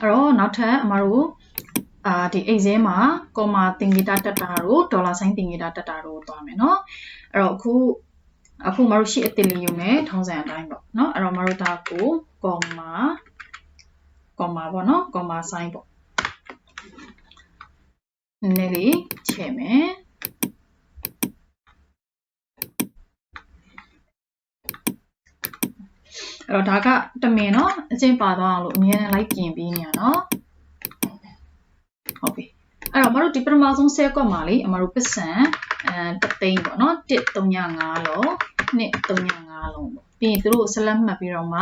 အဲ့တော့နောက်ထပ်အမတို့အာဒီအိတ်စဲမှာကောမာသင်္ကေတတက်တာတို့ဒေါ်လာဆိုင်သင်္ကေတတက်တာတို့သွားမယ်နော်အဲ့တော့အခုအခုမတို့ရှိအတင်လီယူမယ်ထောင်းဆန်အတိုင်းပေါ့နော်အဲ့တော့မတို့ဒါကိုကောမာကောမာပေါ့နော်ကောမာဆိုင်ပေါ့နည်းနည်းလေးချဲ့မယ် တော့ဒါကတမင်เนาะအချင်းပါသွားအောင်လို့အမြဲတမ်းလိုက်ပြင်ပေးနေရเนาะဟုတ်ပြီအဲ့တော့မတို့ဒီပထမဆုံးဆဲကွက်မှာလေအမတို့ပစ္စံအဲတသိန်းပေါ့เนาะ135လုံး235လုံးပေါ့ပြီးရင်သူတို့ဆက်လက်မှတ်ပြီးတော့မှ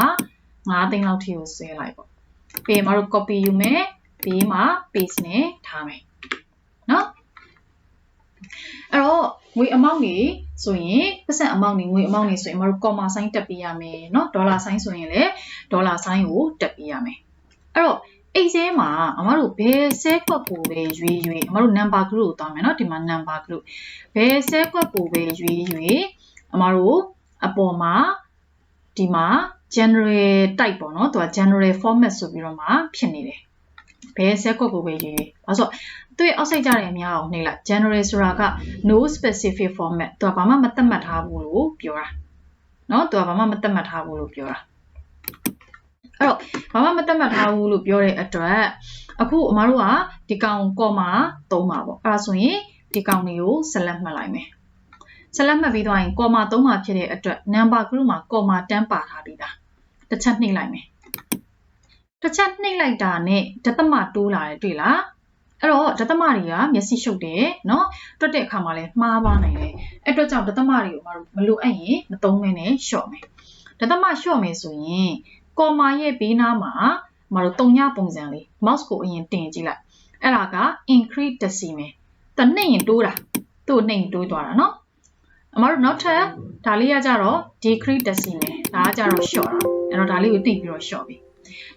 9သိန်းလောက်ထိကိုဆဲလိုက်ပေါ့ပြီးရင်မတို့ copy ယူမယ်ပြီးမှ paste နဲ့ထားမယ်เนาะအဲ့တော့ ငွေအမောင့်နေဆိုရင်ပတ်စံအမောင့်နေငွေအမောင့်နေဆိုရင်မတို့ comma sign တက်ပေးရမယ်เนาะ dollar sign ဆိုရင်လည်း dollar sign ကိုတက်ပေးရမယ်အဲ့တော့အိတ်စဲမှာအမတို့ဘယ်ဆဲကွက်ကိုပဲရွေးရွေးအမတို့ number group ကိုတောင်းမယ်เนาะဒီမှာ number group ဘယ်ဆဲကွက်ကိုပဲရွေးရွေးအမတို့အပေါ်မှာဒီမှာ general type ပေါ့เนาะသူက general format ဆိုပြီးတော့မှဖြစ်နေတယ် ဘယ်ဇက်ကွက်ကိုပဲရွေးရွေး။ဘာလို့ဆိုသူ့ရဲ့အောက်ဆိုင်ကြတဲ့အများအောင်နှိမ့်လိုက် general ဆိုတာက no specific format သူကဘာမှမသတ်မှတ်ထားဘူးလို့ပြောတာ။နော်သူကဘာမှမသတ်မှတ်ထားဘူးလို့ပြောတာ။အဲ့တော့ဘာမှမသတ်မှတ်ထားဘူးလို့ပြောတဲ့အတွက်အခုအမတို့ကဒီကောင်ကော်မာသုံးပါပေါ့။အဲ့ဒါဆိုရင်ဒီကောင်တွေကိုဆက်လက်မှတ်လိုက်မယ်။ဆက်လက်မှတ်ပြီးသွားရင်ကော်မာ3မှာဖြစ်တဲ့အတွက် number group မှာကော်မာ10ပါထားပြီးသားတစ်ချက်နှိမ့်လိုက်မယ် တစ်ချက်နှိပ်လိုက်တာနဲ့ဒသမတိုးလာတယ်တွေ့လားအဲ့တော့ဒသမတွေကမျက်စိရှုပ်တယ်เนาะတွက်တဲ့အခါမှာလည်းမှားပါနိုင်တယ်အဲ့အတွက်ကြောင့်ဒသမတွေကိုမလိုအပ်ရင်မသုံးမနဲ့လျှော့မယ်ဒသမလျှော့မယ်ဆိုရင်ကော်မာရဲ့ဘေးနားမှာမတို့တုံညပုံစံလေး mouse ကိုအရင်တင်ကြည့်လိုက်အဲ့ဒါက increase decimal တနှိမ့်ရင်တိုးတာသူ့နှိမ့်တိုးသွားတာเนาะအမတို့နောက်ထပ်ဒါလေးကကြတော့ decrease decimal ဒါကကြတော့ short တာအဲ့တော့ဒါလေးကိုတိပြီးတော့ short ပြီ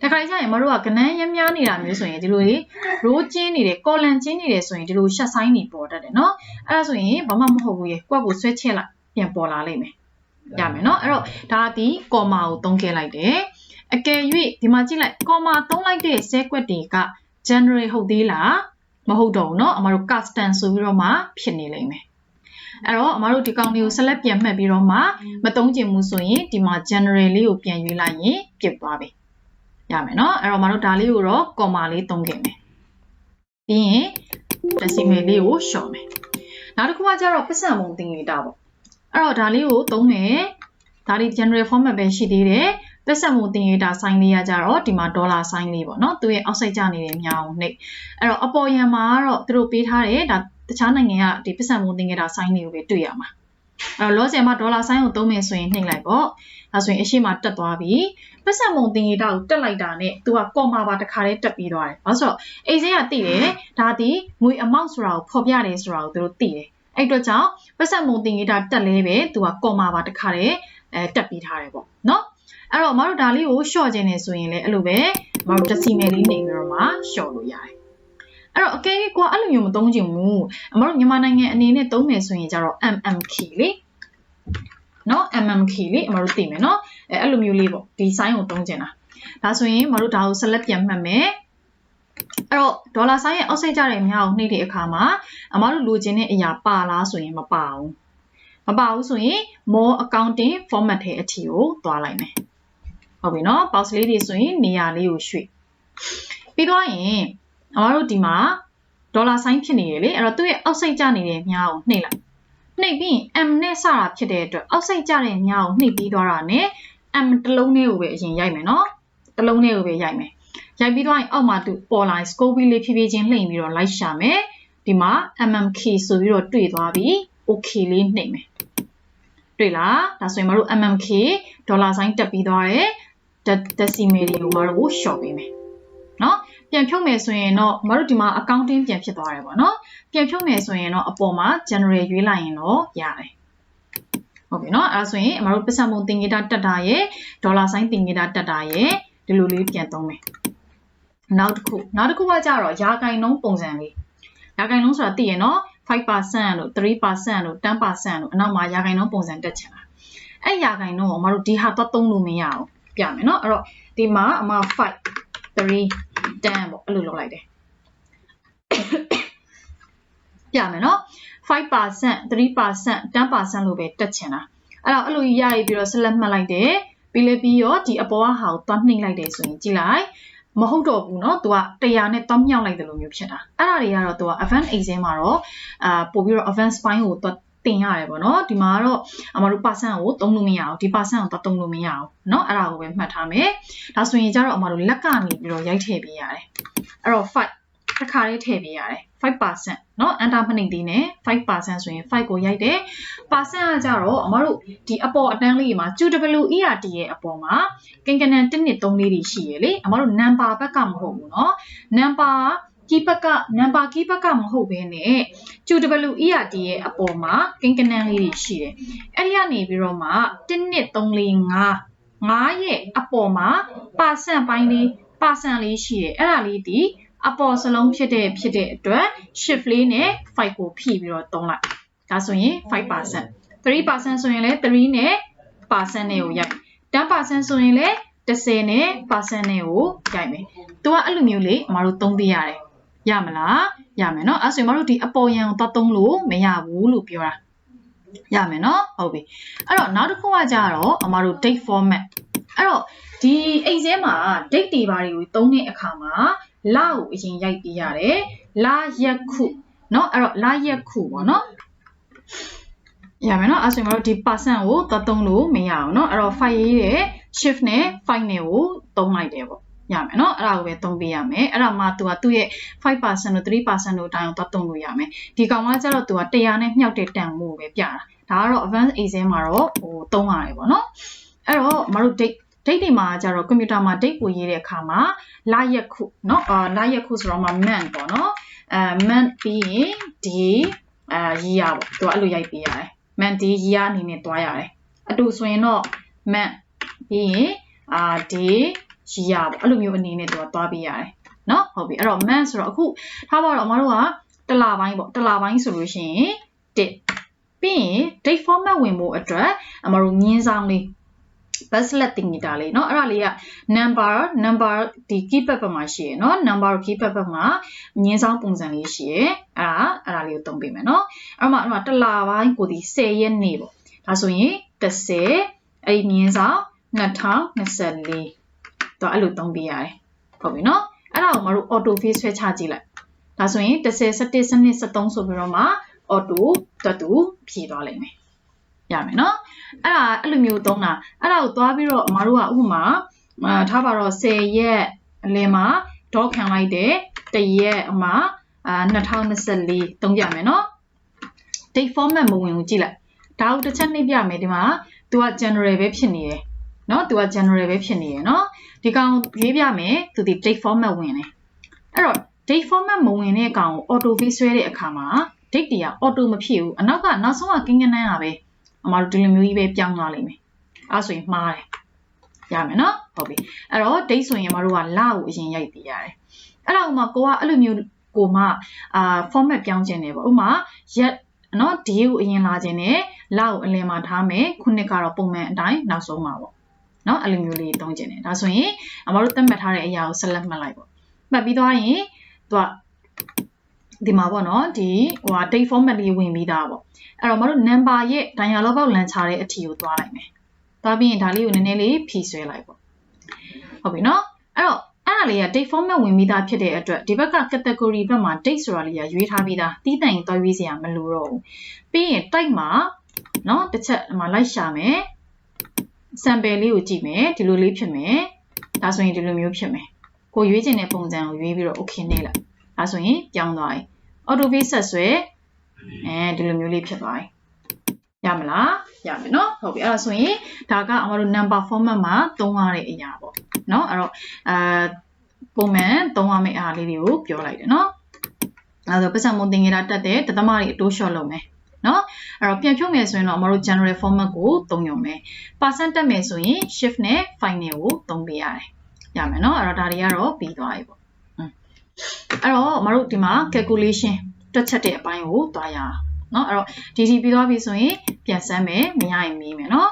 တခါကျရင်မတို့ကကနန်းရမ်းများနေတာမျိုးဆိုရင်ဒီလိုလေ row ကျင်းနေတယ် column ကျင်းနေတယ်ဆိုရင်ဒီလိုရှက်ဆိုင်နေပေါ်တတ်တယ်เนาะအဲ့ဒါဆိုရင်ဘာမှမဟုတ်ဘူးရေကွက်ကိုဆွဲချက်လိုက်ပြန်ပေါ်လာလိမ့်မယ်ရမယ်เนาะအဲ့တော့ဒါဒီ comma ကိုသုံးခဲ့လိုက်တယ်အကယ်၍ဒီမှာကြည့်လိုက် comma သုံးလိုက်တဲ့ set ကွက်တွေက generate ဟုတ်သေးလားမဟုတ်တော့ဘူးเนาะအမတို့ custom ဆိုပြီးတော့မှဖြစ်နေလိမ့်မယ်အဲ့တော့အမတို့ဒီကောင်လေးကို select ပြန်မှတ်ပြီးတော့မှမသုံးချင်ဘူးဆိုရင်ဒီမှာ generate လေးကိုပြန်ရွေးလိုက်ရင်ပြစ်သွားပြီ ရမယ်เนาะအဲ့တော့မတို့ဒါလေးကိုတော့ comma လေးသုံးခဲ့မယ်ပြီးရင် decimal လေးကို short မယ်နောက်တစ်ခုကကျတော့ပတ်စံပုံသင်္ကေတပေါ့အဲ့တော့ဒါလေးကိုသုံးမယ်ဒါလေး general format ပဲရှိသေးတယ်ပတ်စံပုံသင်္ကေတ sign လေးကကြတော့ဒီမှာ dollar sign လေးပေါ့เนาะသူရဲ့အောက်ဆိုင်ကျနေတဲ့မြောင်းနှိပ်အဲ့တော့အပေါ်ရန်မှာကတော့သူတို့ပေးထားတယ်ဒါတခြားနိုင်ငံကဒီပတ်စံပုံသင်္ကေတ sign လေးကိုပဲတွေ့ရမှာ အဲ့တော့လောဆယ်မှာ dollar sign ကိုသုံးမယ်ဆိုရင်နှိပ်လိုက်ပေါ့ဒါဆိုရင်အရှိမတက်သွားပြီပတ်စံပုံသင်္ကေတကိုတက်လိုက်တာနဲ့သူကကော်မာပါတစ်ခါတည်းတက်ပြီးသွားတယ်ဘာလို့ဆိုတော့အိစေးကသိတယ်ဒါဒီငွေ amount ဆိုတာကိုဖော်ပြတယ်ဆိုတာကိုသူတို့သိတယ်အဲ့အတွက်ကြောင့်ပတ်စံပုံသင်္ကေတတက်လဲပဲသူကကော်မာပါတစ်ခါတည်းအဲတက်ပြီးထားတယ်ပေါ့နော်အဲ့တော့မတို့ဒါလေးကို short ခြင်းနေဆိုရင်လည်းအဲ့လိုပဲမတို့ decimal လေးနေပြီးတော့မှ short လို့ရတယ် အဲ့တော့အကယ်၍ကိုကအဲ့လိုမျိုးမသုံးချင်ဘူးအမတို့မြန်မာနိုင်ငံအနေနဲ့သုံးမယ်ဆိုရင်ကြတော့ mm key လေနော် mm key လေအမတို့သိမယ်နော်အဲအဲ့လိုမျိုးလေးပေါ့ဒီ sign ကိုသုံးချင်တာဒါဆိုရင်မတို့ဒါကို select ပြန်မှတ်မယ်အဲ့တော့ဒေါ်လာဆိုင်ရဲ့အောက်ဆိုင်ကြတဲ့များကိုနှိပ်တဲ့အခါမှာအမတို့လိုချင်တဲ့အရာပါလားဆိုရင်မပါဘူးမပါဘူးဆိုရင် more accounting format ထဲအထီကိုသွားလိုက်မယ်ဟုတ်ပြီနော် box လေးတွေဆိုရင်နေရာလေးကိုရွှေ့ပြီးတော့ရင် အမတို့ဒီမှာဒေါ်လာဆိုင်ဖြစ်နေရလေအဲ့တော့သူ့ရဲ့အောက်ဆိုင်ကျနေတဲ့မြားကိုနှိပ်လိုက်နှိပ်ပြီး M နဲ့စတာဖြစ်တဲ့အတွက်အောက်ဆိုင်ကျတဲ့မြားကိုနှိပ်ပြီးသွားတာနဲ့ M တစ်လုံးလေးကိုပဲအရင်ရိုက်မယ်နော်တစ်လုံးလေးကိုပဲရိုက်မယ်ရိုက်ပြီးသွားရင်အောက်မှာသူပေါ်လာ scope လေးဖြည်းဖြည်းချင်းလှိမ့်ပြီးတော့လိုက်ရှာမယ်ဒီမှာ mm key ဆိုပြီးတော့တွေ့သွားပြီ okay လေးနှိပ်မယ်တွေ့လားဒါဆိုရင်မတို့ mm key ဒေါ်လာဆိုင်တက်ပြီးသွားတယ် decimal တွေကိုမတို့ short ပေးမယ်နော် ပြန်ဖြုတ်မယ်ဆိုရင်တော့မတို့ဒီမှာ accounting ပြန်ဖြစ်သွားတယ်ပေါ့နော်ပြန်ဖြုတ်မယ်ဆိုရင်တော့အပေါ်မှာ general ရွေးလိုက်ရင်တော့ရတယ်ဟုတ်ပြီနော်အဲဒါဆိုရင်အမတို့ပတ်စံပုံတင်ဂီတာတက်တာရဲ့ဒေါ်လာဆိုင်တင်ဂီတာတက်တာရဲ့ဒီလိုလေးပြန်သုံးမယ်နောက်တစ်ခုနောက်တစ်ခုကကြတော့ရာဂိုင်နှုန်းပုံစံလေးရာဂိုင်နှုန်းဆိုတာသိရနော်5%လို့3%လို့10%လို့အနောက်မှာရာဂိုင်နှုန်းပုံစံတက်ချင်တာအဲ့ရာဂိုင်နှုန်းကိုအမတို့ဒီဟာတော့သုံးလို့မရအောင်ပြမယ်နော်အဲ့တော့ဒီမှာအမ5 3 10ပေါ့အဲ့လိုလုပ်လိုက်တယ်ပြမယ်နော်5% 3% 10%လို့ပဲတက်ချင်တာအဲ့တော့အဲ့လိုရရပြီးတော့ဆက်လက်မှတ်လိုက်တယ်ပြီးလေပြီးတော့ဒီအပေါ်ကဟာကိုသွားနှိမ့်လိုက်တယ်ဆိုရင်ကြည့်လိုက်မဟုတ်တော့ဘူးเนาะ तू က100နဲ့တောင်းမြောက်လိုက်တယ်လို့မျိုးဖြစ်တာအဲ့ဒါတွေကတော့ तू က advanced exam မှာတော့အာပို့ပြီးတော့ advanced point ကိုသွား တင်ရတယ်ပေါ့နော်ဒီမှာကတော့အမတို့ percent ကိုသုံးလို့မရအောင်ဒီ percent ကိုတော့သုံးလို့မရအောင်เนาะအဲ့ဒါကိုပဲမှတ်ထားမယ်ဒါဆိုရင်ကျတော့အမတို့လက်ကနေပြီးတော့ရိုက်ထည့်ပေးရတယ်အဲ့တော့5တစ်ခါလေးထည့်ပေးရတယ်5%เนาะ enter မနေသေးနဲ့5%ဆိုရင်5ကိုရိုက်တယ် percent ကကြတော့အမတို့ဒီအပေါ်အတန်းလေးမှာ QWERT ရဲ့အပေါ်မှာကင်ကနန်1နှစ်3လေးတွေရှိရလေအမတို့ number ဘက်ကမဟုတ်ဘူးเนาะ number ကီးဘက်က number ကီးဘက်ကမဟုတ်ဘဲနဲ့ QWERT ရဲ့အပေါ်မှာကင်ကနန်လေးတွေရှိတယ်အဲ့ဒီကနေပြီးတော့မှ1နှစ်3လေး5 5ရဲ့အပေါ်မှာ percent ပိုင်းလေး percent လေးရှိတယ်အဲ့ဒါလေးဒီအပေါ်စလုံးဖြစ်တဲ့ဖြစ်တဲ့အတွက် shift လေးနဲ့5ကိုဖြည့်ပြီးတော့သုံးလိုက်ဒါဆိုရင်5% 3%ဆိုရင်လည်း3နဲ့ percent နဲ့ကိုရိုက်10%ဆိုရင်လည်း10နဲ့ percent နဲ့ကိုရိုက်မယ်။သူကအဲ့လိုမျိုးလေအမတို့သုံးပြရတယ်။ ရမလားရမယ်နော်အဲ့ဆိုရင်မတို့ဒီအပေါ်ယံကိုသွားသုံးလို့မရဘူးလို့ပြောတာရမယ်နော်ဟုတ်ပြီအဲ့တော့နောက်တစ်ခုကကြတော့အမတို့ date format အဲ့တော့ဒီအိမ်ထဲမှာ date တွေဘာတွေကိုသုံးတဲ့အခါမှာလကိုအရင်ရိုက်ပေးရတယ်လရက်ခုနော်အဲ့တော့လရက်ခုပေါ့နော်ရမယ်နော်အဲ့ဆိုရင်မတို့ဒီ percent ကိုသွားသုံးလို့မရအောင်နော်အဲ့တော့ file ရေးတဲ့ shift နဲ့ file နဲ့ကိုသုံးလိုက်တယ်ပေါ့ ရမယ်เนาะအဲ့ဒါကိုပဲသုံးပေးရမယ်အဲ့ဒါမှ तू ကသူ့ရဲ့5%တို့3%တို့တိုင်းအောင်သွားသုံးလို့ရမယ်ဒီကောင်ကကျတော့ तू က100နဲ့မြှောက်တဲ့တန်မှုကိုပဲပြတာဒါကတော့ advanced exam မှာတော့ဟိုသုံးရတယ်ပေါ့เนาะအဲ့တော့မတို့ date date တွေမှာကျတော့ကွန်ပျူတာမှာ date ကိုရေးတဲ့အခါမှာလရက်ခုเนาะအာလရက်ခုဆိုတော့မှ month ပေါ့เนาะအဲ month ပြီးရင် day အာ year ပေါ့သူကအဲ့လိုရိုက်ပေးရတယ် month day year အနေနဲ့တွားရတယ်အတူဆိုရင်တော့ month ပြီးရင်အာ day year ပေါ့အဲ့လိုမျိုးအနေနဲ့သူကတွားပေးရတယ်เนาะဟုတ်ပြီအဲ့တော့ month ဆိုတော့အခုထားပါတော့အမတို့ကတလပိုင်းပေါ့တလပိုင်းဆိုလို့ရှိရင်1ပြီးရင် date format ဝင်ဖို့အတွက်အမတို့မြင်းဆောင်လေး baslet တင်နေတာလေးเนาะအဲ့ဒါလေးက number number ဒီ keypad ဘက်မှာရှိရယ်เนาะ number keypad ဘက်မှာမြင်းဆောင်ပုံစံလေးရှိရယ်အဲ့ဒါအဲ့ဒါလေးကိုသုံးပေးမယ်เนาะအဲ့မှာအဲ့မှာတစ်လပိုင်းကိုဒီ10ရက်နေ့ပေါ့ဒါဆိုရင်30အဲ့ဒီမြင်းဆောင်2024 သူအဲ့လိုသုံးပေးရတယ်ဟုတ်ပြီနော်အဲ့ဒါကိုမတို့ auto phase ဆွဲချကြည့်လိုက်ဒါဆိုရင်10 17စနစ်73ဆိုပြီးတော့မှ auto တွတ်သူဖြည့်သွားလိမ့်မယ်ရမယ်နော်အဲ့ဒါအဲ့လိုမျိုးသုံးတာအဲ့ဒါကိုသွားပြီးတော့အမတို့ကဥပမာထားပါတော့10ရက်အလယ်မှာဒေါ့ခံလိုက်တယ်တရက်အမအာ2024သုံးပြမယ်နော် date format မဝင်ဘူးကြည့်လိုက်ဒါကိုတစ်ချက်နှိပ်ပြမယ်ဒီမှာ तू က general ပဲဖြစ်နေတယ် နော် तू က general ပဲဖြစ်နေရယ်နော်ဒီကောင်ရေးပြမယ်သူဒီ date format ဝင်တယ်အဲ့တော့ date format မဝင်တဲ့ကောင်ကို auto fill ဆွဲတဲ့အခါမှာ date တွေက auto မဖြစ်ဘူးအနောက်ကနောက်ဆုံးကကင်းကနန်းကပဲအမတို့ဒီလိုမျိုးကြီးပဲပြောင်းသွားလိမ့်မယ်အဲဆိုရင်မှားတယ်ရမယ်နော်ဟုတ်ပြီအဲ့တော့ date ဆိုရင်အမတို့ကလကိုအရင်ရိုက်ပေးရတယ်အဲ့တော့ဥမာကိုကအဲ့လိုမျိုးကိုမှအာ format ပြောင်းခြင်းတယ်ပေါ့ဥမာရက်နော် day ကိုအရင်လာခြင်းနဲ့လကိုအလယ်မှာထားမယ်ခုနှစ်ကတော့ပုံမှန်အတိုင်းနောက်ဆုံးမှာပေါ့ နော်အဲ့လိုမျိုးလေးတုံးခြင်းတယ်ဒါဆိုရင်အမတို့သတ်မှတ်ထားတဲ့အရာကို select မှတ်လိုက်ပေါ့မှတ်ပြီးသွားရင်သူကဒီမှာပေါ့နော်ဒီဟိုဟာ date format လေးဝင်ပြီးသားပေါ့အဲ့တော့မတို့ number ရဲ့ dialog box လန်ချတဲ့အထီကိုသွားလိုက်မယ်သွားပြီးရင်ဒါလေးကိုနည်းနည်းလေးဖြည့်ဆွဲလိုက်ပေါ့ဟုတ်ပြီနော်အဲ့တော့အဲ့ဒါလေးက date format ဝင်ပြီးသားဖြစ်တဲ့အတွက်ဒီဘက်က category ဘက်မှာ date ဆိုတာလေးကရွေးထားပြီးသားတီးတိုင်သွားရွေးစရာမလိုတော့ဘူးပြီးရင် type မှာနော်တစ်ချက်ဒီမှာလိုက်ရှာမယ် sample လေးကိုကြည့်မယ်ဒီလိုလေးဖြစ်မယ်ဒါဆိုရင်ဒီလိုမျိုးဖြစ်မယ်ကိုရွေးချင်တဲ့ပုံစံကိုရွေးပြီးတော့ okay နဲ့လိုက်ဒါဆိုရင်ပြောင်းသွားပြီ auto base ဆက်ဆွဲအဲဒီလိုမျိုးလေးဖြစ်သွားပြီရမလားရမယ်နော်ဟုတ်ပြီအဲ့ဒါဆိုရင်ဒါကအမတို့ number format မှာသုံးရတဲ့အရာပေါ့နော်အဲ့တော့အာပုံမှန်သုံးရမယ့်အားလေးတွေကိုပြောလိုက်တယ်နော်အဲ့တော့ပတ်စံမုံတင်ကြတာတက်တဲ့တသမတွေအတိုးလျှော့လုပ်မယ် နော်အဲ့တော့ပြန်ဖြုတ်မယ်ဆိုရင်တော့အမတို့ general format ကိုသုံးရုံပဲ percent တက်မယ်ဆိုရင် shift နဲ့ final ကိုသုံးပေးရတယ်ရမယ်နော်အဲ့တော့ဒါတွေကတော့ပြီးသွားပြီပေါ့အဲ့တော့အမတို့ဒီမှာ calculation တွက်ချက်တဲ့အပိုင်းကိုသွားရအောင်နော်အဲ့တော့ဒီဒီပြီးသွားပြီဆိုရင်ပြန်စမ်းမယ်မရရင်မေးမယ်နော်